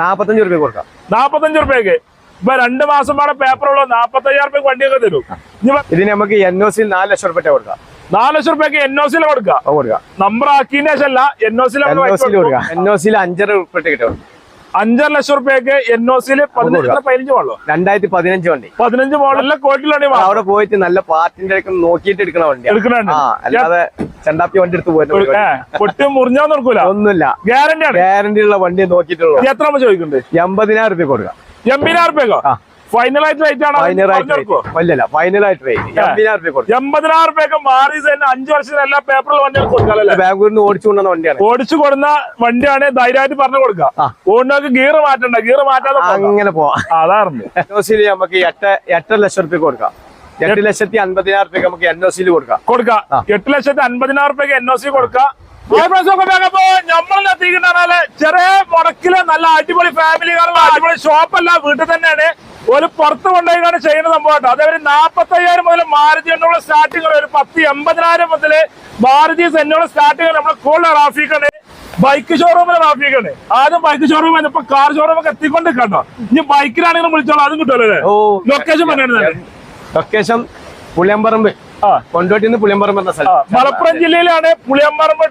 നാപ്പത്തഞ്ച് റുപ്യ കൊടുക്കാം. നാപ്പത്തഞ്ച് റുപ്യക്ക് ഇപ്പൊ രണ്ട് മാസം വേണം പേപ്പർ നാപ്പത്തി നാപ്പത്തയ്യായിരം റുപ്യക്ക് വണ്ടിയൊക്കെ തരും. ഇതിന് നമുക്ക് എൻ ഒ സിയിൽ നാല് ലക്ഷം രൂപ കൊടുക്കാം. നാല് ലക്ഷം റുപ്യക്ക് എൻ ഒ സിയിൽ കൊടുക്കാം. കൊടുക്കാം. നമ്പർ ആക്കിയതിന് ശേഷം അല്ല എൻ ഒ സിയിൽ എൻ ഒ സിയിൽ കൊടുക്കാം. എൻ ഒ സിയിൽ അഞ്ചര റുപ്യ കിട്ടും. അഞ്ചര ലക്ഷം റുപ്യക്ക് എൻ ഒ സിയിൽ പതിനഞ്ച് മോളോ രണ്ടായിരത്തി പതിനഞ്ച് വണ്ടി. പതിനഞ്ച് മോഡൽ നല്ല ക്വാളിറ്റിയിലാണ് അവിടെ പോയിട്ട് നല്ല പാർട്ടിന്റെ നോക്കിയിട്ട് എടുക്കണ വണ്ടി. എടുക്കണുണ്ട് അല്ലാതെ ചെണ്ടാപ്പി വണ്ടി എടുത്ത് പോയിട്ട് പൊട്ടി മുറിഞ്ഞാ നോക്കൂല ഒന്നുമില്ല. ഗ്യാരണ്ടി ഗ്യാരണ്ടി ഉള്ള വണ്ടി നോക്കിയിട്ടുള്ളൂ എത്ര ചോദിക്കുന്നുണ്ട്? എൺപതിനായിരം റുപ്യ കൊടുക്കാം. എൺപതിനായിരം റുപ്യക്കോ? ആ. ഫൈനൽ ആയിട്ട് റേറ്റ് ആണ് ഫൈനലായിട്ട് ഫൈനലായിട്ട് റേറ്റ് എൺപതിനായിരം റുപ്യക്ക് മാറി തന്നെ അഞ്ചു വർഷത്തിന് എല്ലാ പേപ്പറിലും വണ്ടികൾ കൊടുക്കാമല്ലേ ബാംഗ്ലൂരിൽ നിന്ന് ഓടിച്ചു കൊണ്ടുവന്ന വണ്ടിയാണ്. ഓടിച്ചു കൊടുന്ന വണ്ടിയാണ് ധൈര്യമായിട്ട് പറഞ്ഞു കൊടുക്കുക. ഓടിനൊക്കെ ഗിയർ മാറ്റണ്ട ഗിയർ മാറ്റാതെ. അങ്ങനെ പോവാം. സിയിൽ നമുക്ക് എട്ട് എട്ടര ലക്ഷം റുപ്യ കൊടുക്കാം. എട്ട് ലക്ഷത്തി അൻപതിനായിരം റുപ്യ നമുക്ക് എൻ ഒ സിയിൽ കൊടുക്കാം. കൊടുക്കാം. എട്ട് ലക്ഷത്തി അൻപതിനായിരം റുപ്യക്ക് എൻ ഒ സി കൊടുക്കാം. നമ്മളെത്തിക്കുന്നേ ചെറിയ മുടക്കിൽ നല്ല അടിപൊളി ഫാമിലി കാരണം അടിപൊളി ഷോപ്പ് ഷോപ്പല്ല വീട്ടിൽ തന്നെയാണ്. ഒരു പുറത്ത് കൊണ്ടുപോയിക്കാണ് ചെയ്യുന്ന സംഭവം അതേപോലെ നാപ്പത്തി അയ്യായിരം മുതൽ മാരുതി എന്നുള്ള സ്റ്റാർട്ടിങ് ഒരു പത്ത് എൺപതിനായിരം മുതൽ മാരുതി എന്നുള്ള സ്റ്റാർട്ടിങ് നമ്മുടെ കൂടുതൽ റാഫിക്കാണ്. ബൈക്ക് ഷോറൂമിലെ റാഫിക്കാണ്. ആദ്യം ബൈക്ക് ഷോറൂം ഇപ്പൊ കാർ ഷോറൂം ഒക്കെ എത്തിക്കൊണ്ട് കണ്ടോ? ഇനി ബൈക്കിലാണെങ്കിലും വിളിച്ചോളാം. അതും കിട്ടുമല്ലോ ലൊക്കേഷൻ പറഞ്ഞിരുന്നത്. ലൊക്കേഷൻ പുളിയമ്പറമ്പ്. കൊണ്ടോട്ടിൽ നിന്ന് പുളിയമ്പറമ്പ് എന്ന സ്ഥലം. മലപ്പുറം ജില്ലയിലാണ് പുളിയമ്പറമ്പ്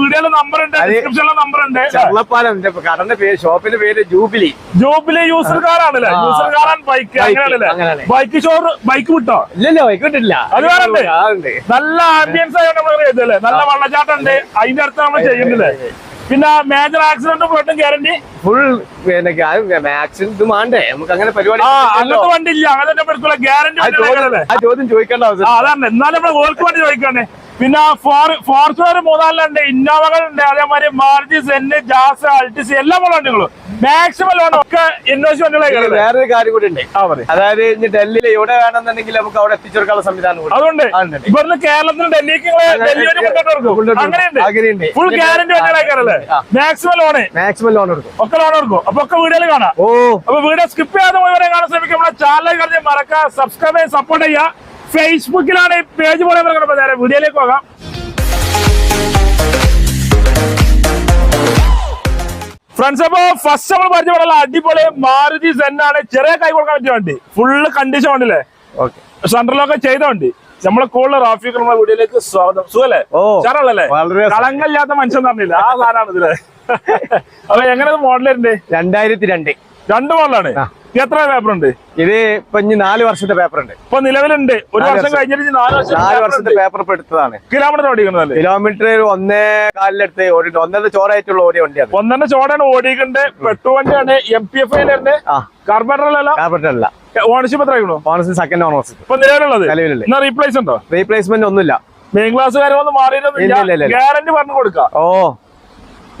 വീഡിയോയിലെ നമ്പർ ഉണ്ട് ഡിസ്ക്രിപ്ഷനിലെ നമ്പർ ഉണ്ട്. ചള്ളപ്പാലം കടന്റെ പേര് ഷോപ്പിന്റെ പേര് ജൂബിലി. ജൂബിലി യൂസർ കാറാണല്ലേ. യൂസർ കാറാണ് ബൈക്ക് ബൈക്ക്, അങ്ങനെയാണല്ലേ? ബൈക്ക് ഷോർ ബൈക്ക് വിട്ടോ? ഇല്ലല്ലോ കിട്ടില്ല അത് വേറെ. നല്ല ആംബിയൻസ് ആയിട്ട് നമ്മൾ നല്ല വെള്ളച്ചാട്ടം ഉണ്ട്. അതിന്റെ അടുത്ത് നമ്മൾ ചെയ്യുന്നില്ലേ പിന്നെ മേജർ ആക്സിഡന്റ് പോയിട്ടും ഗ്യാരണ്ടി ഫുൾ ഇത് വേണ്ടേ നമുക്ക് അങ്ങനെ പരിപാടി. അങ്ങനത്തെ വണ്ടി ഇല്ല. അങ്ങനെ ഗ്യാരണ്ടി ആ ചോദ്യം- ചോദിക്കേണ്ട ആവശ്യം അതാണ്. എന്നാലും നമ്മൾ ഓർക്ക് വണ്ടി ചോദിക്കാണ് പിന്നെ ഫോർ ഫോർച്യൂണർ ഇന്നോവകൾ ഇന്നോവകളുണ്ട്. അതേമാതിരി മാർജി സെന്റ് ജാസ് അൾട്ടിസ് എല്ലാ മോഡൽ വണ്ടികളും. മാക്സിമം ലോൺ ഒക്കെ വണ്ടികളെ വേറൊരു കാര്യം കൂടി ഉണ്ട്. അതായത് ഇനി ഡൽഹിയിൽ എവിടെ വേണമെന്നുണ്ടെങ്കിൽ നമുക്ക് അവിടെ എത്തിച്ചെടുക്കാനുള്ള സംവിധാനം അതുകൊണ്ട്. ഇവിടുന്ന് കേരളത്തിന് ഡൽഹിക്ക് അങ്ങനെയുണ്ട്. ഫുൾ ഗ്യാരണ്ടി വണ്ടികളായിക്കാരല്ലേ ആ. മാക്സിമം ലോണ് മാക്സിമം ലോൺ എടുക്കും ഒക്കെ ലോൺ എടുക്കും അപ്പൊ ഒക്കെ വീഡിയോയിൽ കാണാം. ഓ. അപ്പൊ വീഡിയോ സ്കിപ്പ് ചെയ്യാതെ മുഴുവനെ കാണാൻ ശ്രമിക്കും നമ്മുടെ ചാനൽ കഴിഞ്ഞ് മറക്കുക സബ്സ്ക്രൈബ് സപ്പോർട്ട് ചെയ്യുക. ഫേസ്ബുക്കിലാണ് ഈ പേജ് പോലെ കിടക്കുന്നത് നേരെ വീഡിയോയിലേക്ക് പോകാം. ഫ്രണ്ട്സ് അപ്പൊ ഫസ്റ്റ് നമ്മൾ പരിചയപ്പെടാനുള്ള അടിപൊളി മാരുതി സെന്നാണ്. ചെറിയ കൈ കൊടുക്കാൻ പറ്റിയ വണ്ടി. ഫുള്ള് കണ്ടീഷൻ ഉണ്ടല്ലേ ഓക്കെ സെൻട്രലൊക്കെ ചെയ്ത വണ്ടി. നമ്മളെ കൂടുതൽ റാഫിക് നമ്മുടെ വീഡിയോയിലേക്ക് സ്വാഗതം. സുഖല്ലേ? ഓ സാറല്ലേ വളരെ കളങ്കല്ലാത്ത മനുഷ്യൻ പറഞ്ഞില്ല? ആ സാധനമാണ് ഇതിൽ അപ്പൊ എങ്ങനെ മോഡലുണ്ട് രണ്ടായിരത്തി രണ്ട്. രണ്ട് മോഡലാണ്. എത്ര പേപ്പർ ഉണ്ട് ഇത് ഇപ്പൊ ഇനി നാല് വർഷത്തെ പേപ്പർ ഉണ്ട് ഇപ്പൊ നിലവിലുണ്ട്. ഒരു വർഷം. കഴിഞ്ഞിട്ട് നാല് വർഷം നാല് വർഷത്തെ പേപ്പർ ഇപ്പൊ എടുത്തതാണ്. കിലോമീറ്റർ ഓടിക്കുന്നതല്ലേ കിലോമീറ്റർ ഒന്നേ കാലിലെടുത്ത് ഓടി ഒന്നര ചോറായിട്ടുള്ള ഓടിയ വണ്ടിയാണ്. ഒന്നര ചോടാണ് ഓടിയിട്ടുണ്ട്. പെട്ടു വണ്ടിയാണ്. എം പി എഫ് ഐയിലുണ്ട് കാർബറല്ല കാർപ്പറ്റ് ഓണർഷിപ്പ് എത്ര ഓണർഷിപ്പ് സെക്കൻഡ് ഓണർഷിപ്പ് ഇപ്പൊ നിലവിലുള്ളത്? എന്നാ റീപ്ലേസ് ഉണ്ടോ? റീപ്ലേസ്മെന്റ് ഒന്നുമില്ല. മെയിൻ ക്ലാസ് കാര്യമൊന്നും മാറിയിട്ടൊന്നും ഗ്യാരണ്ടി പറഞ്ഞു കൊടുക്കാം. ഓ.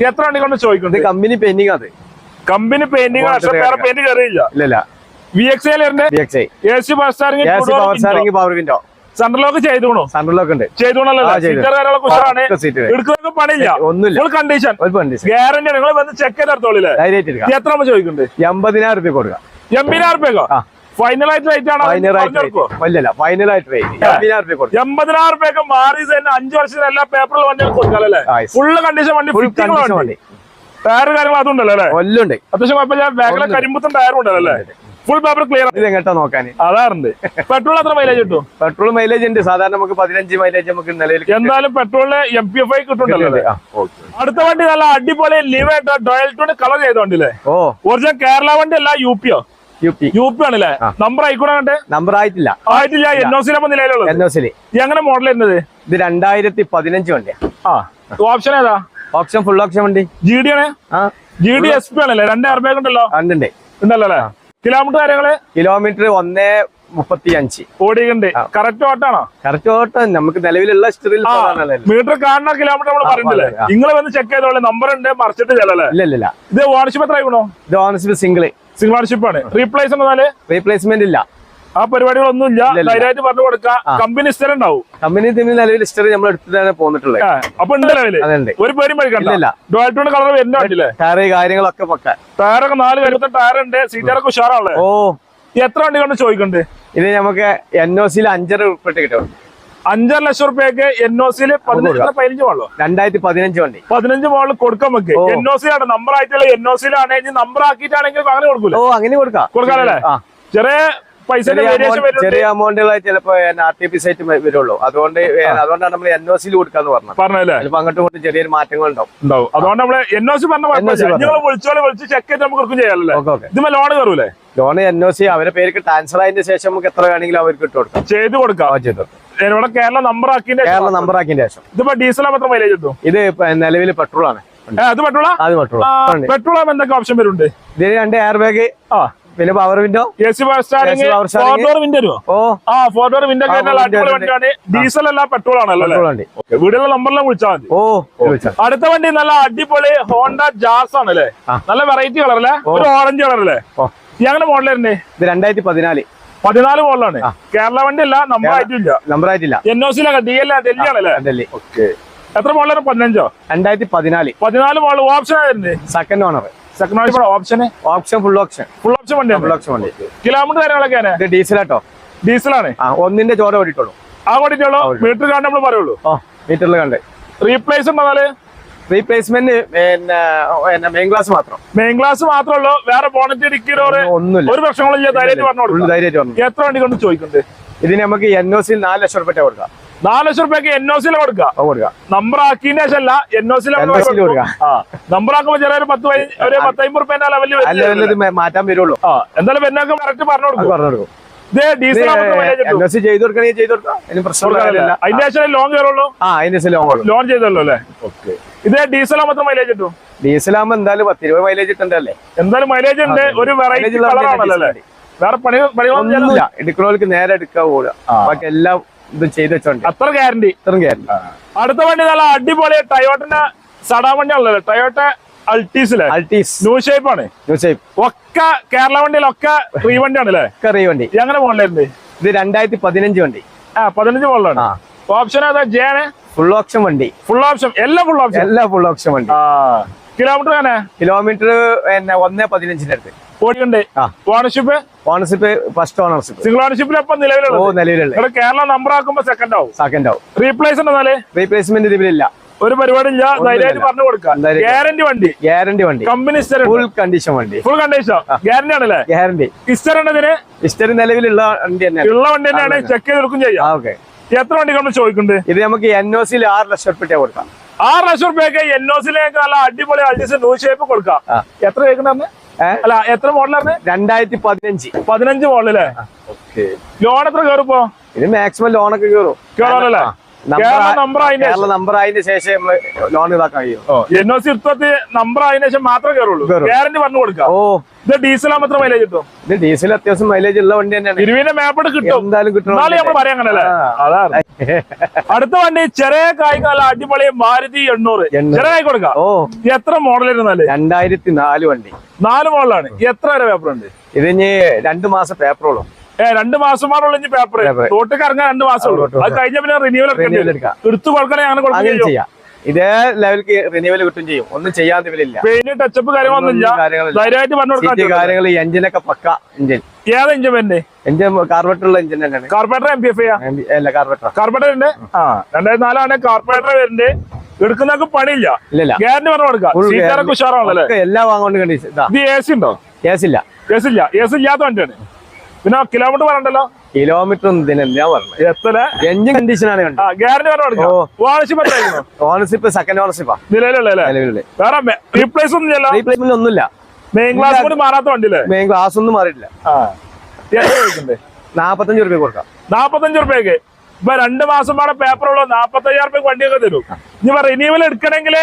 എത്ര വണ്ടി കൊണ്ട് ചോദിക്കുന്നത് കമ്പനി പെൻഡിങ് അത്. കമ്പനി പെയിന്റിംഗ് വേറെ പെയിന്റ് കയറിയില്ല. ഇല്ലല്ല V X A C power steering power window സെൻട്രലൊക്കെ ചെയ്തോണോ? സെൻട്രലൊക്കെ ഉണ്ട്. ചെയ്തോണല്ലോ പണിയില്ല. ഒന്നുമില്ല. ഫുൾ കണ്ടീഷൻ ഗ്യാരണ്ടി നിങ്ങൾ വന്ന് ചെക്ക് ചെയ്തെടുത്തോളില്ലേ എത്ര നമ്മൾ ചോദിക്കുന്നുണ്ട്? എൺപതിനായിരം റുപ്യ കൊടുക്കാം. എൺപതിനായിരം റുപ്യക്കോ ഫൈനൽ ആയിട്ട് റേറ്റ് ആണോ? ഫൈനൽ ആയിട്ട് റേറ്റ് എൺപതിനായിരം കൊടുക്കാം. മാറി അഞ്ചു വർഷത്തിന് എല്ലാ പേപ്പറിൽ വണ്ടി കൊടുക്കാല്ലേ ആ, yes. ഫുള്ള് കണ്ടീഷൻ വണ്ടി ഫുൾ കണ്ടീഷൻ വണ്ടി. ടയർ കാര്യങ്ങൾ അതുണ്ടല്ലോ അല്ലേ? കൊല്ലുണ്ട് അത്യാവശ്യം കുഴപ്പമില്ല. ബാക്കിലെ. കരിമ്പത്തും ടയറും ഉണ്ടല്ലോ അല്ലേ? ഫുൾ പേപ്പർ ക്ലിയർ ഇത് എങ്ങോട്ടാ നോക്കാൻ? അതാറുണ്ട്. പെട്രോൾ എത്ര മൈലേജ് കിട്ടും? പെട്രോൾ മൈലേജ് ഉണ്ട്. സാധാരണ നമുക്ക് പതിനഞ്ച് മൈലേജ് നമുക്ക് നിലയിൽ എന്തായാലും പെട്രോളിന് എം പി എഫ് ഐ കിട്ടുന്നുണ്ടല്ലോ? അടുത്ത വണ്ടി നല്ല അടിപൊളി ലിവ് ഡോയൽ ടൂണ് കളർ ചെയ്ത വണ്ടിയില്ലേ ഓ. ഒറിജിനൽ കേരള വണ്ടി അല്ല യു പിയോ യു? പി യു പി ആണല്ലേ? നമ്പർ ആയിക്കൂടെ കണ്ടേ നമ്പർ ആയിട്ടില്ല. ആയിട്ടില്ല. എൻ ഒ സിയിലപ്പോ നിലയിലുള്ളത് എൻ ഒ ഈ എങ്ങനെ മോഡൽ വരുന്നത്? ഇത് രണ്ടായിരത്തി പതിനഞ്ച് വണ്ടിയാ. ആ. ഓപ്ഷൻ ഏതാ? ഓപ്ഷൻ ഫുൾ ഓപ്ഷൻ വണ്ടി. ജി ഡി ആണ്? ജി ഡി എസ് പി ആണല്ലേ രണ്ട് എയർ ബാഗ് ഉണ്ടല്ലോ? ഉണ്ടല്ലേ ഉണ്ടല്ലോ കിലോമീറ്റർ കാര്യങ്ങൾ? കിലോമീറ്റർ ഒന്നേ മുപ്പത്തി അഞ്ച് ഓടിയുണ്ട് കറക്റ്റ് ഓട്ടാണോ കറക്റ്റ് ഓട്ടം നമുക്ക് നിലവിലുള്ള ഹിസ്റ്ററിയിൽ മീറ്റർ കാണുന്ന കിലോമീറ്റർ നമ്മൾ പറഞ്ഞില്ലേ നിങ്ങൾ വന്ന് ചെക്ക് ചെയ്തോളെ. നമ്പർ ഉണ്ട്. മറിച്ചിട്ട് ഇല്ല ഇല്ല ഇത് ഓണർഷിപ്പ് എത്ര ആയിക്കണോ? ഇത് ഓണർഷിപ്പ് സിംഗിൾ സിംഗിൾ ഓണർഷിപ്പ് ആണ്. റീപ്ലേസ് റീപ്ലേസ്മെന്റ് ഇല്ല. ആ പരിപാടികളൊന്നും ഇല്ല ഇല്ല, ഇല്ല. ധൈര്യമായിട്ട് പറഞ്ഞു കൊടുക്കാം കമ്പനി സ്ഥിരം ഉണ്ടാവും കമ്പനി തമ്മിൽ നിലവിൽ ഹിസ്റ്ററി നമ്മൾ എടുത്തിട്ടാണ് പോന്നിട്ടുള്ളത്. അപ്പൊ ഉണ്ട് ഒരു പേരും ഇല്ല, ഇല്ല. കളർ വരുന്ന ടയർ ടയറ് കാര്യങ്ങളൊക്കെ പക്ക ടയറൊക്കെ നാല് കരുത്ത ടയർ ഉണ്ട്. സീറ്ററൊക്കെ ഉഷാറാണല്ലേ? ഓ. എത്ര വണ്ടി കൊണ്ട് ചോദിക്കണ്ട്? ഇത് നമുക്ക് എൻ ഒ സിയിൽ അഞ്ചര ഉൾപ്പെട്ട് കിട്ടും. അഞ്ചര ലക്ഷം റുപ്യക്ക് എൻ ഒ സിയിൽ പതിനഞ്ച് പതിനഞ്ച് മോളോ രണ്ടായിരത്തി പതിനഞ്ച് വണ്ടി. പതിനഞ്ച് മോളിൽ കൊടുക്കാൻ വെക്ക് ഓ. എൻ ഒ സിയിലാണ് നമ്പർ ആയിട്ടുള്ള എൻ ഒ സിയിലാണെങ്കിൽ നമ്പർ ആക്കിയിട്ടാണെങ്കിൽ അങ്ങനെ കൊടുക്കൂല? ഓ അങ്ങനെ കൊടുക്കാം. കൊടുക്കാനല്ലേ ചെറിയ ചെറിയ അമൗണ്ടുകളായി ചിലപ്പോ ആർ ടി പി സൈറ്റ് വരുള്ളൂ. അതുകൊണ്ട് അതുകൊണ്ടാണ് നമ്മൾ എൻ ഒ സിയിൽ കൊടുക്കാന്ന് പറഞ്ഞത്. പറഞ്ഞല്ലേ ചിലപ്പോ അങ്ങോട്ടും ഇങ്ങോട്ടും ചെറിയൊരു മാറ്റങ്ങൾ ഉണ്ടാവും. അതുകൊണ്ട് നമ്മൾ എൻ ഒ സി പറഞ്ഞ വിളിച്ചോളെ വിളിച്ച് ചെക്ക് നമുക്ക് ചെയ്യാമല്ലേ ലോൺ കയറൂലേ? ലോൺ എൻ ഒ സി അവരെ പേർക്ക് ട്രാൻസ്ഫർ ആയതിന്റെ ശേഷം നമുക്ക് എത്ര വേണമെങ്കിലും അവർക്ക് ഇട്ട് കൊടുക്കാം. ചെയ്ത് കൊടുക്കാം. ചെയ്തു ഇവിടെ കേരള നമ്പർ ആക്കിന്റെ കേരള നമ്പർ ആക്കിന്റെ ശേഷം. ഇതിപ്പോ ഡീസൽ എത്ര മൈലേജ് കിട്ടും? ഇത് നിലവിൽ പെട്രോൾ ആണ്. അത് പെട്രോൾ പെട്രോൾ ആകുമ്പോ എന്തൊക്കെ ഓപ്ഷൻ വരുന്നുണ്ട്? ഇതിന് രണ്ട് എയർ ബാഗ് ആ. പിന്നെ power window power steering four door window ഓ. ആ ഫോർ ഡോർ വിൻഡോ അടിപൊളി വണ്ടിയാണ്. ഡീസൽ അല്ല പെട്രോൾ ആണല്ലോ വീടുള്ള നമ്പറിലും വിളിച്ചാൽ മതി. ഓ അടുത്ത വണ്ടി നല്ല അടിപൊളി ഹോണ്ട ജാസ് ആണ് അല്ലേ? നല്ല വെറൈറ്റി കളർ അല്ലേ? ഒരു ഓറഞ്ച് കളർ അല്ലേ? ഈ അങ്ങനെ ഇത് രണ്ടായിരത്തി പതിനാല് പതിനാല് മോഡലാണ് കേരള വണ്ടി അല്ല നമ്പർ ആയിട്ടില്ല. നമ്പർ ആയിട്ടില്ല N O C D L Delhi ആണല്ലേ? ഡൽഹി എത്ര മോഡലാണ് പതിനഞ്ചോ? രണ്ടായിരത്തി പതിനാല് പതിനാല് മോഡൽ ഓപ്ഷൻ ആയിരുന്നു സെക്കൻഡ് ഓണർ സെക്കൻഡ് ഓപ്ഷന് option full option full option full വണ്ടിയാണ് ഓപ്ഷൻ വണ്ടി. കിലോമീറ്റർ കാര്യങ്ങളൊക്കെയാണ് ഇത് ഡീസലാട്ടോ ഡീസലാണ് ഒന്നിന്റെ ചോര ഓടിട്ടുള്ളൂ ആ ഓടിട്ടുള്ളൂ മീറ്റർ കണ്ട് നമ്മൾ പറയുള്ളൂ? മീറ്ററിൽ കണ്ട്. റീപ്ലേസ് ഉണ്ടെന്നാൽ റീപ്ലേസ്മെന്റ് പിന്നെ മെയിൻ ക്ലാസ് മാത്രം. മെയിൻ ക്ലാസ് മാത്രമേ ഉള്ളൂ വേറെ ബോണറ്റ് ഡിക്കിഡോറ് ഒന്നുമില്ല. ഒരു പ്രശ്നങ്ങളില്ല ധൈര്യമായിട്ട് പറഞ്ഞു ഫുൾ ധൈര്യമായിട്ട് എത്ര വണ്ടി കൊണ്ട് ചോദിക്കുന്നുണ്ട്? ഇതിന് നമുക്ക് എൻഒസിൽ ഒ സിയിൽ നാല് ലക്ഷം റുപ്യ കൊടുക്കാം. നാല് ലക്ഷം റുപ്യക്ക് എൻ ഒ സിയിൽ കൊടുക്കുക നമ്പർ ആക്കിയതിന് ശേഷമല്ല എൻ ഒ സിയിൽ ആ. നമ്പർ ആക്കുമ്പോ ചെറിയ ഒരു പത്ത് ഒരു പത്തമ്പത് റുപ്യന്റെ ലെവലിൽ മാറ്റാൻ വരുള്ളൂ. എന്തായാലും പെണ്ണൊക്കെ കറക്റ്റ് പറഞ്ഞു കൊടുക്കും. പറഞ്ഞു കൊടുക്കും. ഡീസലാകുമ്പോ എന്തായാലും പത്ത് ഇരുപത് മൈലേജ് ഇട്ടുണ്ടല്ലേ എന്തായാലും മൈലേജ് ഉണ്ട്. ഒരു വെറൈറ്റി വേറെ പണി പണികളൊന്നും ചെയ്യാൻ- എടുക്കണവർക്ക് നേരെ എടുക്കാൻ പോവുക ബാക്കി എല്ലാം ഇതും ചെയ്ത് വെച്ചോണ്ട്. അത്ര ഗ്യാരണ്ടി ഇത്രയും ഗ്യാരണ്ടി അടുത്ത വണ്ടി നല്ല അടിപൊളി ടയോട്ടിന്റെ സടാ വണ്ടി ആണല്ലോ ടയോട്ട അൾട്ടീസിലെ അൾട്ടീസ്. ന്യൂ ഷേപ്പ് ആണ് ന്യൂ ഷേപ്പ്. ഒക്കെ കേരള വണ്ടിയിലൊക്കെ റീ വണ്ടി ആണല്ലേ കറി വണ്ടി. എങ്ങനെ മോഡലായിരുന്നു? ഇത് രണ്ടായിരത്തി പതിനഞ്ച് വണ്ടി. ആ പതിനഞ്ച് മോഡലാണ്. ഓപ്ഷൻ ഏതാ? ജെ ആണ്? ഫുൾ ഓപ്ഷൻ വണ്ടി. ഫുൾ ഓപ്ഷൻ എല്ലാം ഫുൾ ഓപ്ഷൻ എല്ലാ ഫുൾ ഓപ്ഷൻ വണ്ടി. കിലോമീറ്റർ എങ്ങനെ? കിലോമീറ്റർ പിന്നെ ഒന്നേ പതിനഞ്ചിന്റെ അടുത്ത് ഓടിയുണ്ട്. ആ. Ownership ownership first ownership single ഓണർഷിപ്പിലൊപ്പം ഓ നിലവിലുള്ളത്. നിലവിലുള്ള കേരള നമ്പർ ആക്കുമ്പോ സെക്കൻഡ് ആവും. സെക്കൻഡ് ആവും. റീപ്ലേസ് ഉണ്ടെന്നാൽ റീപ്ലേസ്മെന്റ് ഇതിലില്ല. ഒരു പരിപാടി ഇല്ല. ധൈര്യമായിട്ട് പറഞ്ഞു കൊടുക്കാം ഗ്യാരണ്ടി വണ്ടി. ഗ്യാരണ്ടി വണ്ടി. കമ്പനി ഫുൾ കണ്ടീഷൻ വണ്ടി. ഫുൾ കണ്ടീഷൻ ഗ്യാരണ്ടി ആണല്ലേ? ഗ്യാരണ്ടി ഇസ്റ്റർ ഉണ്ടതിന് ഹിസ്റ്ററി നിലവിലുള്ള വണ്ടി തന്നെയാണ്. ഉള്ള വണ്ടി തന്നെയാണ്. ചെക്ക് ചെയ്ത് കൊടുക്കും ചെയ്യാം. ഓക്കെ എത്ര വണ്ടി നമ്മൾ ചോദിക്കുന്നുണ്ട്? ഇത് നമുക്ക് എൻ ഒ സിയിൽ ആറ് ലക്ഷം റുപ്യ കൊടുക്കാം. ആറ് ലക്ഷം റുപ്യൊക്കെ എൻ ഒ സിയിലേക്ക് നല്ല അടിപൊളി അഡ്ജസ്റ്റ് ന്യൂ ഷേപ്പ് കൊടുക്കാം. എത്ര കേൾക്കണ്ടെന്ന് ഏ? അല്ല എത്ര മോഡലാണ് രണ്ടായിരത്തി പതിനഞ്ച് പതിനഞ്ച് മോഡലല്ലേ ലോൺ എത്ര കയറിപ്പോ ഇത് മാക്സിമം ലോണൊക്കെ കയറും കേറാനല്ലേ കേരള നമ്പർ ആയതിനു ശേഷം. നമ്മൾ ലോൺ ഇതാക്കാൻ കഴിയും? എൻ ഒ സി ഇരുപത്തി നമ്പർ ശേഷം മാത്രമേ കയറുള്ളൂ. ഗ്യാരണ്ടി പറഞ്ഞു കൊടുക്കാം ഓ. ഇത് ഡീസൽ എത്ര മൈലേജ് കിട്ടും? ഇത് ഡീസൽ അത്യാവശ്യം മൈലേജ് ഉള്ള വണ്ടി തന്നെയാണ്. ഇരുവിന്റെ മാപ്പോട് കിട്ടും. എന്തായാലും കിട്ടണം എന്നാലും നമ്മൾ പറയാൻ അങ്ങനല്ലേ? അതാണ്. അടുത്ത വണ്ടി ചെറിയ കായ്ക്കാല അടിപൊളി മാരുതി എണ്ണൂറ്. ചെറിയ കായ് കൊടുക്കാം. ഓ. എത്ര മോഡൽ ഇരുന്നാൽ രണ്ടായിരത്തി നാല് വണ്ടി. നാല് മോഡലാണ് എത്ര വരെ പേപ്പർ ഉണ്ട്? ഇത് രണ്ടു മാസം പേപ്പറോളും രണ്ട് മാസമാണുള്ള ഇനി പേപ്പർ തോട്ട് റോട്ടിൽ ഇറങ്ങാൻ രണ്ട് മാസം ഉള്ളൂ അത് കഴിഞ്ഞ പിന്നെ റിന്യൂവൽ. എടുത്തു കൊടുക്കണേ അങ്ങനെ ചെയ്യാം. ഇതേ ലെവലിക്ക് റിന്യൂവൽ കിട്ടും ചെയ്യും. ഒന്നും ചെയ്യാൻ പെയിന്റ് ടച്ചപ്പ് കാര്യങ്ങളൊന്നും കാര്യങ്ങൾ എഞ്ചിനൊക്കെ പക്ക എഞ്ചിൻ ഏതാ എഞ്ചിൻ വരുന്നത് എഞ്ചിൻ കാർബറ്റുള്ള എഞ്ചിൻ തന്നെയാണ്. കാർപ്പറേറ്റർ എം പി എഫ് അല്ല കാർബറ്റർ കാർപ്പറേറ്റർ ഉണ്ട്? ആ രണ്ടായിരത്തി നാലാണ് കാർപ്പറേറ്റർ വരുന്നത് എടുക്കുന്നവർക്ക് പണിയില്ല. ഇല്ല ഗ്യാരണ്ടി പറഞ്ഞു കൊടുക്കാം. ഉഷാറാണല്ലോ എല്ലാം വാങ്ങോണ്ട് കണ്ടീഷൻ ഇത്. എ സി ഉണ്ടോ? എ സി ഇല്ല. എ സി ഇല്ല. എ സി ഇല്ലാത്ത വണ്ടിയാണ്. പിന്നെ കിലോമീറ്റർ പറയണ്ടല്ലോ കിലോമീറ്റർ ഞാൻ എത്ര എഞ്ചിൻ കണ്ടീഷനാണ് ഗ്യാരണ്ടി ഓണർഷിപ്പ് സെക്കൻഡ് ഓണർഷിപ്പാ നിലവിലുള്ള അല്ലേ? നിലവിലുള്ള വേറെ റീപ്ലേസ് ഒന്നും റീപ്ലേസ്മെന്റ് ഒന്നുമില്ല. മെയിൻ ക്ലാസ് കൂടി മാറാത്ത വണ്ടിയില്ലേ? മെയിൻ ക്ലാസ് ഒന്നും മാറിയിട്ടില്ല. നാപ്പത്തഞ്ച് റുപ്യ കൊടുക്കാം. നാപ്പത്തഞ്ച് റുപ്യക്ക് ഇപ്പൊ രണ്ട് മാസം പാടെ പേപ്പർ ഉള്ളൂ. നാപ്പത്തയ്യായിരം റുപ്യ വണ്ടിയൊക്കെ തരും. ഇനി റിന്യൂവൽ എടുക്കണമെങ്കിൽ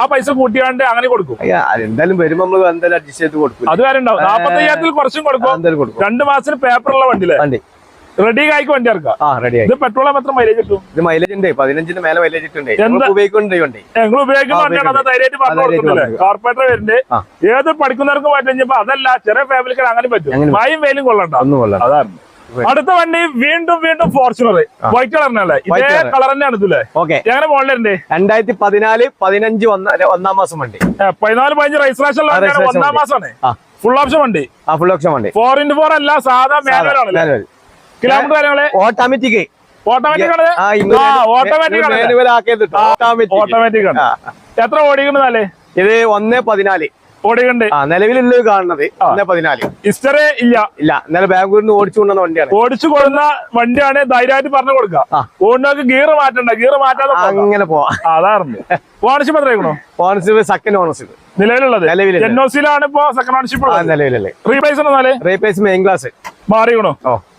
ആ പൈസ കൂട്ടിയാണ്ട് അങ്ങനെ കൊടുക്കും. അതെന്തായാലും വരുമ്പോ നമ്മൾ എന്തായാലും അഡ്ജസ്റ്റ് ചെയ്ത് കൊടുക്കും. അത് വരെ ഉണ്ടാവും. നാപ്പത്തയ്യായിരത്തിൽ കുറച്ചും കൊടുക്കും. രണ്ടു മാസത്തിന് പേപ്പർ ഉള്ള വണ്ടി. റെഡി ആയിക്ക് വണ്ടി ഇറക്കാം ഇത് പെട്രോൾ എത്ര മൈലേജ് കിട്ടും? ഇത് മൈലേജ് ഉണ്ട്. പതിനഞ്ചിന് മേലെ മൈലേജ് എന്താ? ഉപയോഗിക്കുന്നുണ്ട് ഞങ്ങൾ ഉപയോഗിക്കുന്ന. കോർപ്പറേറ്റർ വരുന്നുണ്ട്. ഏത് പഠിക്കുന്നവർക്ക് പറ്റും അതല്ല ചെറിയ ഫാമിലിക്ക് അങ്ങനെ പറ്റും. മായും വെയിലും കൊള്ളണ്ട. അതാണ്. അടുത്ത വണ്ടി വീണ്ടും വീണ്ടും ഫോർച്യൂണർ വൈറ്റ് കളറിനല്ലേ ഇതേ. കളർ തന്നെയാണ് ഇതില്ലേ? ഓക്കെ എങ്ങനെ മോഡലുണ്ട് രണ്ടായിരത്തി പതിനാല് പതിനഞ്ച് ഒന്ന- മാസം വണ്ടി. പതിനാല് പതിനഞ്ച് രജിസ്ട്രേഷൻ ഒന്നാം. മാസമാണ് ഫുൾ ഓപ്ഷൻ വണ്ടി. ആ ഫുൾ ഓപ്ഷൻ വണ്ടി. ഫോർ ഇന്റു ഫോർ അല്ല സാധാ മാനുവൽ കിലോമീറ്റർ കാര്യങ്ങൾ? ഓട്ടോമാറ്റിക് ഓട്ടോമാറ്റിക് മാനുവൽ ആക്കിയത് ഓട്ടോമാറ്റിക് ഓട്ടോമാറ്റിക് ആണ്. എത്ര ഓടിക്കുന്നതല്ലേ ഇത് ഒന്ന് പതിനാല്. ഓടിക്കണ്ട് ആ നിലവിലുള്ളത് കാണുന്നത് പതിനാല്. ഇസ്റ്ററേ ഇല്ല. ഇല്ല ഇന്നലെ ബാംഗ്ലൂരിൽ നിന്ന് ഓടിച്ചു കൊണ്ടുവന്ന വണ്ടിയാണ്. ഓടിച്ചു കൊടുന്ന വണ്ടിയാണ് ധൈര്യമായിട്ട് പറഞ്ഞു കൊടുക്കുക. ഗീർ ഓടിനൊക്കെ മാറ്റണ്ട ഗിയർ മാറ്റാതെ. അങ്ങനെ പോവാ. അതായിരുന്നു ഓണർഷിപ്പ് എത്രയാണോ ഓണർഷിപ്പ് സെക്കൻഡ് ഓണർഷിപ്പ് നിലവിലുള്ളത്? നിലവിലുള്ളത്. എൻ ഒ സിയിലാണ് ഇപ്പൊ സെക്കൻഡ് ഓണർഷിപ്പ് നിലവിലല്ലേ. റീപ്ലേസ് റീപ്ലേസ് മെയിൻ ക്ലാസ് മാറിയണോ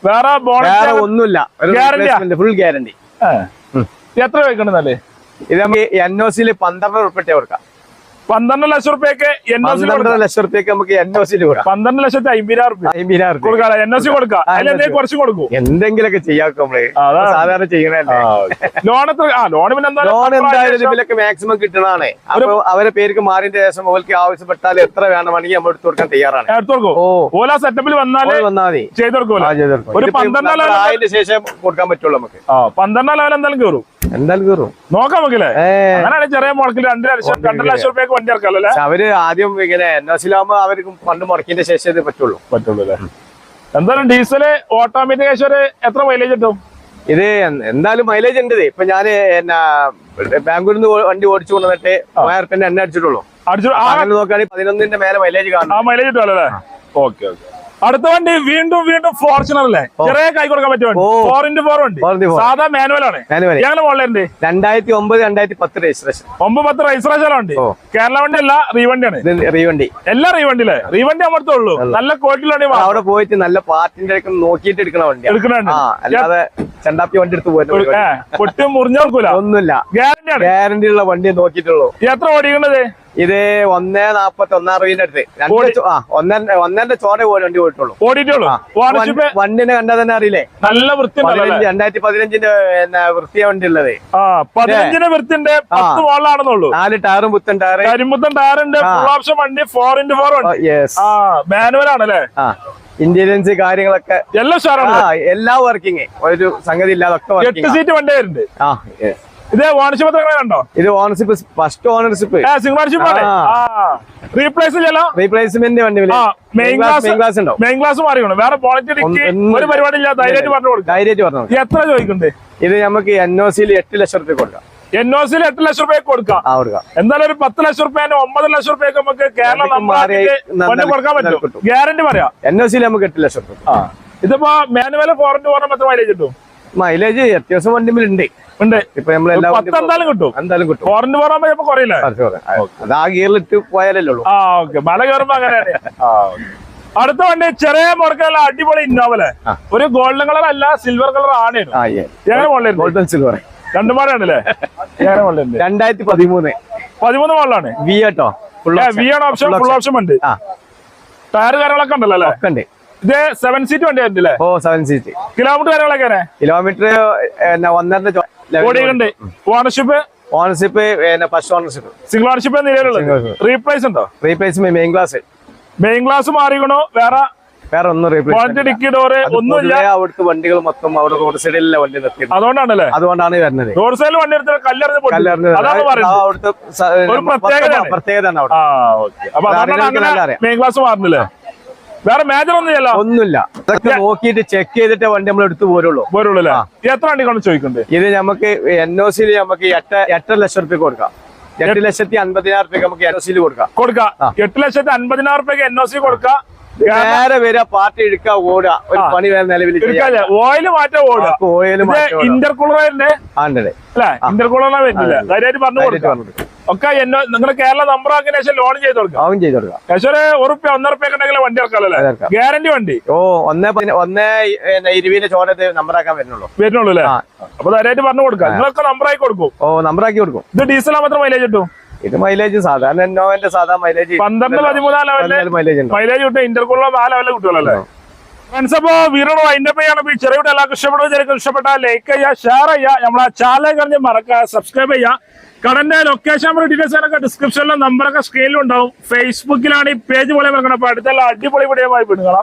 വേറെ വേറെ ഒന്നുമില്ല. ഗ്യാരണ്ടി ഫുൾ ഗ്യാരണ്ടി എത്ര വെക്കണെന്നല്ലേ ഇത് നമുക്ക് എൻ ഒ സിയിൽ പന്ത്രണ്ട് ഉൾപ്പെട്ടേ കൊടുക്കാം. പന്ത്രണ്ട് ലക്ഷം റുപ്യക്ക് എൻ ഒ സി പന്ത്രണ്ട് ലക്ഷം റുപ്യക്ക് നമുക്ക് എൻ ഒ സിയിൽ കൊടുക്കാം. പന്ത്രണ്ട് ലക്ഷത്തി അമ്പതിനായിരം റുപ്യ. അമ്പതിനായിരം. കൊടുക്കാം. എൻ ഒ സി കൊടുക്കാം കുറച്ച് കൊടുക്കും. എന്തെങ്കിലുമൊക്കെ ചെയ്യാം നമ്മൾ. സാധാരണ ചെയ്യണല്ലേ ലോൺ എത്ര ആ ലോൺ പിന്നെ ലോൺ എന്തായാലും ഇതിലൊക്കെ മാക്സിമം കിട്ടണതാണ് അപ്പൊ അവരെ പേർക്ക് മാറിന്റെ ശേഷം അവർക്ക് ആവശ്യപ്പെട്ടാൽ എത്ര വേണമെങ്കിൽ നമ്മൾ എടുത്തു കൊടുക്കാൻ തയ്യാറാണ്. എടുത്ത് കൊടുക്കും. ഓല സെറ്റപ്പിൽ വന്നാലേ വന്നാൽ മതി. ചെയ്ത് കൊടുക്കും. ഒരു പന്ത്രണ്ട് ശേഷം കൊടുക്കാൻ പറ്റുള്ളൂ നമുക്ക്. പന്ത്രണ്ടാം ലെവൽ എന്തായാലും കയറും എന്തായാലും കയറും നോക്കാം നമുക്കില്ലേ? അങ്ങനെയാണ് ചെറിയ മുളക്കിൽ രണ്ട് ലക്ഷം രണ്ടര ലക്ഷം റുപ്യക്ക് വണ്ടി അവർ ആദ്യം ഇങ്ങനെ എൻ എസ് സിലാകുമ്പോ അവർക്ക് പണ്ട് മുടക്കിന്റെ ശേഷം പറ്റുള്ളൂ പറ്റുള്ളൂ. അല്ലേ എന്തായാലും ഡീസൽ ഓട്ടോമാറ്റിക് ശേഷം എത്ര മൈലേജ് കിട്ടും? ഇത് എന്തായാലും മൈലേജ് ഉണ്ട്. ഇപ്പൊ ഞാൻ എന്നാ ബാംഗ്ലൂരിൽ നിന്ന് വണ്ടി ഓടിച്ചു കൊണ്ടുവന്നിട്ട് മൂവായിരത്തിന്റെ എണ്ണ അടിച്ചിട്ടുള്ളൂ. നോക്കുകയാണെങ്കിൽ പതിനൊന്നിന്റെ മേലെ മൈലേജ് കാണും. മൈലേജ് കിട്ടുമല്ലോ ഓക്കെ ഓക്കെ. അടുത്ത വണ്ടി വീണ്ടും വീണ്ടും ഫോർച്യൂണർ അല്ലേ? ചെറിയ കൈ കൊടുക്കാൻ പറ്റും. ഫോർ ഇന്റു ഫോർ വണ്ടി. സാധാ മാനുവൽ ആണ്. ഞങ്ങൾ മോളിലുണ്ട് രണ്ടായിരത്തി ഒമ്പത് രണ്ടായിരത്തി പത്ത് രജിസ്ട്രേഷൻ ഒമ്പത് പത്ത് രജിസ്ട്രേഷൻ ഉണ്ട്. കേരള വണ്ടി അല്ല റീവണ്ടിയാണ് റീവണ്ടി. എല്ലാ റീവണ്ടിയിലെ റീവണ്ടി അവിടുത്തെ ഉള്ളൂ. നല്ല ക്വാളിറ്റിയിലാണ് അവിടെ പോയിട്ട് നല്ല പാർട്ടിന്റെ നോക്കിയിട്ട് എടുക്കണ വണ്ടി. എടുക്കണുണ്ട് അല്ലാതെ ചണ്ടാപ്പി വണ്ടി എടുത്ത് പോയിട്ട് പൊട്ടും മുറിഞ്ഞോർക്കൂല ഒന്നുമില്ല. ഗ്യാരണ്ടി ഉള്ള വണ്ടി നോക്കിയിട്ടുള്ളൂ. എത്ര ഓടിക്കണത്? ഇത് ഒന്നേ നാപ്പത്തി ഒന്നാം അറിവിന്റെ അടുത്ത്. രണ്ട് ആ ഒന്നേ ഒന്നേന്റെ ചോര പോലെ വണ്ടി പോയിട്ടുള്ളൂ ഓടിയിട്ടുള്ളൂ? വണ്ടിനെ കണ്ടാൽ തന്നെ അറിയില്ലേ? നല്ല വൃത്തി രണ്ടായിരത്തി പതിനഞ്ചിന്റെ വൃത്തിയ വണ്ടി ഉള്ളത് വൃത്തിന്റെ പത്ത് നാല് ടയറും പുത്തൻ ടയറ്. കരിമ്പുത്തൻ ടയറുണ്ട് ഫുൾ ഓപ്ഷൻ വണ്ടി ഫോർ ഇന്റു ഫോർ മാനുവൽ ആണല്ലേ? ആ. ഇന്റീരിയൻസ് കാര്യങ്ങളൊക്കെ. എല്ലാം എല്ലാ വർക്കിംഗ് ഒരു സംഗതി ഇല്ലാതെ ഒക്കെ എട്ട് സീറ്റ് വണ്ടി വരുന്നുണ്ട്. ആ. ഇത് ഓണർഷിപ്പ് എത്ര കണ്ടോ? ഇത് ഓണർഷിപ്പ് ഫസ്റ്റ് ഓണർഷിപ്പ് ഏ സിംഗ് ഓണർഷിപ്പ് ആണ് റീപ്ലേസ് ചെയ്യലോ റീപ്ലേസ്മെന്റ് വണ്ടി മെയിൻ ക്ലാസ് മെയിൻ ക്ലാസ് ഉണ്ടോ മെയിൻ ക്ലാസ് മാറിയാണ് വേറെ ഒരു പരിപാടി ഇല്ല. ധൈര്യമായിട്ട് പറഞ്ഞു കൊടുക്കും. ധൈര്യമായിട്ട് പറഞ്ഞു എത്ര ചോദിക്കുന്നുണ്ട്? ഇത് നമുക്ക് എൻ ഒ സിയിൽ എട്ട് ലക്ഷം റുപ്യ കൊടുക്കാം. എൻ ഒ സിയിൽ എട്ട് ലക്ഷം റുപ്യ കൊടുക്കാം. എന്തായാലും ഒരു പത്ത് ലക്ഷം റുപ്യ ഒമ്പത് ലക്ഷം റുപ്യക്ക് നമുക്ക് കേരളം വണ്ടി കൊടുക്കാൻ പറ്റും. ഗ്യാരണ്ടി പറയാം. എൻ ഒ സിയിൽ നമുക്ക് എട്ട് ലക്ഷം റുപ്യ ഇതിപ്പോ മാനുവൽ ഫോറിന് പറഞ്ഞ എത്ര മൈലേജ് കിട്ടും. മൈലേജ് അത്യാവശ്യം വണ്ടി ഉണ്ട്. ഇപ്പൊ നമ്മൾ എന്തായാലും കിട്ടും. എന്തായാലും കിട്ടും. ഫോറിന് പറയുമ്പോ ചിലപ്പോ കുറയില്ല? അത് ആ ഗിയറിലിട്ട് പോയാലല്ലേ ഉള്ളൂ. ആ ഓക്കെ മല കയറുമ്പോ അങ്ങനെ. അടുത്ത വണ്ടി ചെറിയ മുടക്കുള്ള അടിപൊളി ഇന്നോവലെ ഒരു ഗോൾഡൻ കളർ അല്ല സിൽവർ കളർ ആണ് ഗോൾഡൻ സിൽവർ രണ്ടു മാടാണല്ലേ എങ്ങനെ മുകളിലുണ്ട് രണ്ടായിരത്തി പതിമൂന്ന്. പതിമൂന്ന് മുകളിലാണ് വി ഫുൾ വി ആണ് ഓപ്ഷൻ ഫുൾ ഓപ്ഷൻ ഉണ്ട്. ടയർ കാര്യങ്ങളൊക്കെ ഉണ്ടല്ലോ അല്ലേ? ഉണ്ട്. ഇത് സെവൻ സീറ്റ് വണ്ടി ആയിരുന്നില്ലേ ഓ സെവൻ സീറ്റ് കിലോമീറ്റർ കാര്യങ്ങളൊക്കെ കിലോമീറ്റർ ഒന്നര ഓടിയുണ്ട് ownership ownership first ownership single ownership നിലവിലുള്ളത്. റീപ്ലേസ് ഉണ്ടോ? Replace main class main class മാറിക്കണോ? വേറെ? വേറെ ഒന്നും റീപ്ലേസ് ഡിക്കി ഡോറ് ഒന്നുമില്ല. അവിടുത്തെ വണ്ടികൾ മൊത്തം അവിടെ റോഡ് സൈഡിലെ വണ്ടി നിർത്തി അതുകൊണ്ടാണല്ലേ? അതുകൊണ്ടാണ് വരുന്നത്. റോഡ് സൈഡിൽ വണ്ടി എടുത്ത കല്ലെറിഞ്ഞ്. കല്ലെറിഞ്ഞ് അവിടുത്തെ. പ്രത്യേകത അറിയാം. മെയിൻ ക്ലാസ് മാറുന്നില്ലേ? വേറെ മേജർ ഒന്നുമില്ല. ഒന്നുമില്ല നോക്കിയിട്ട് ചെക്ക് ചെയ്തിട്ട് വണ്ടി നമ്മൾ എടുത്തു പോരുള്ളൂ പോരുള്ളൂ അല്ലേ? എത്ര വണ്ടിക്കാണ് ചോദിക്കുന്നത്? ഇത് നമുക്ക് എൻ ഒ സിയിൽ നമുക്ക് എട്ട് എട്ടര ലക്ഷം റുപ്യ കൊടുക്കാം. എട്ട് ലക്ഷത്തി അൻപതിനായിരം റുപ്യ നമുക്ക് എൻ ഒ സിയിൽ കൊടുക്കാം. കൊടുക്കാം. എട്ട് ലക്ഷത്തി അൻപതിനായിരം റുപ്യക്ക് എൻ ഒ സി കൊടുക്കാം. നേരെ വരിക പാർട്ടി എടുക്കുക ഓടുക. ഒരു പണി വേറെ നിലവിൽ ഓയിൽ മാറ്റാ ഓടുക. ഓയിൽ ഇത് ഇന്റർകൂളറിന്റെ ആണ്ടേ അല്ലേ? ഇന്റർകൂളറിനെ വരുന്നില്ല. കാര്യമായിട്ട് പറഞ്ഞു കൊടുക്കാം. ഒക്കെ എന്നോ നിങ്ങൾ കേരള നമ്പർ ആക്കിനേഷൻ ശേഷം ലോൺ ചെയ്ത് കൊടുക്കാം ചെയ്ത് കൊടുക്കാം കശോര് ഒരു ഉറുപ്പ്യ ഒന്നര റുപ്യ ഉണ്ടെങ്കിൽ വണ്ടി ഇറക്കാമല്ലോ അത് അല്ലേ ഇറക്കാം. ഗ്യാരണ്ടി വണ്ടി? ഓ ഒന്നേ ഒന്നേ ഇരുവിന്റെ നമ്പർ ആക്കാൻ വരുന്നുള്ളൂ. വരുന്നുള്ളൂ അല്ലേ. അപ്പൊ ധൈര്യമായിട്ട് പറഞ്ഞു കൊടുക്കാം നിങ്ങളൊക്കെ നമ്പർ ആയി കൊടുക്കും. ഓ നമ്പർ ആക്കി കൊടുക്കും. ഇത് ഡീസൽ മാത്രം മൈലേജ് കിട്ടും? ഇത് മൈലേജ് സാധാരണ ഇന്നോവന്റെ സാധാ മൈലേജ് പന്ത്രണ്ട് പതിമൂന്നാം ലെവലിൽ മൈലേജ് മൈലേജ് കിട്ടും. ഇന്റർകൂളർ ആ ലെവലിൽ കിട്ടുമല്ലോ ഫ്രണ്ട്സ് അപ്പോ വീരോട് അതിന്റെ ഈ ചെറിയ എല്ലാവർക്കും ഇഷ്ടപ്പെടുക ചിലർക്ക് ഇഷ്ടപ്പെട്ടാൽ ലൈക്ക് ചെയ്യുക ഷെയർ ചെയ്യുക. നമ്മളെ ചാനൽ കഴിഞ്ഞ് മറക്കുക സബ്സ്ക്രൈബ് ചെയ്യുക. കടന്റെ ലൊക്കേഷൻ നമ്പർ ഡീറ്റെയിൽസ് ഒക്കെ ഡിസ്ക്രിപ്ഷനിലും നമ്പറൊക്കെ സ്ക്രീനിലും ഉണ്ടാവും. ഫേസ്ബുക്കിലാണ് ഈ പേജ് പോലെ വെക്കണം അപ്പൊ അടുത്തുള്ള അടിപൊളി വീഡിയോ ആയി വിടുക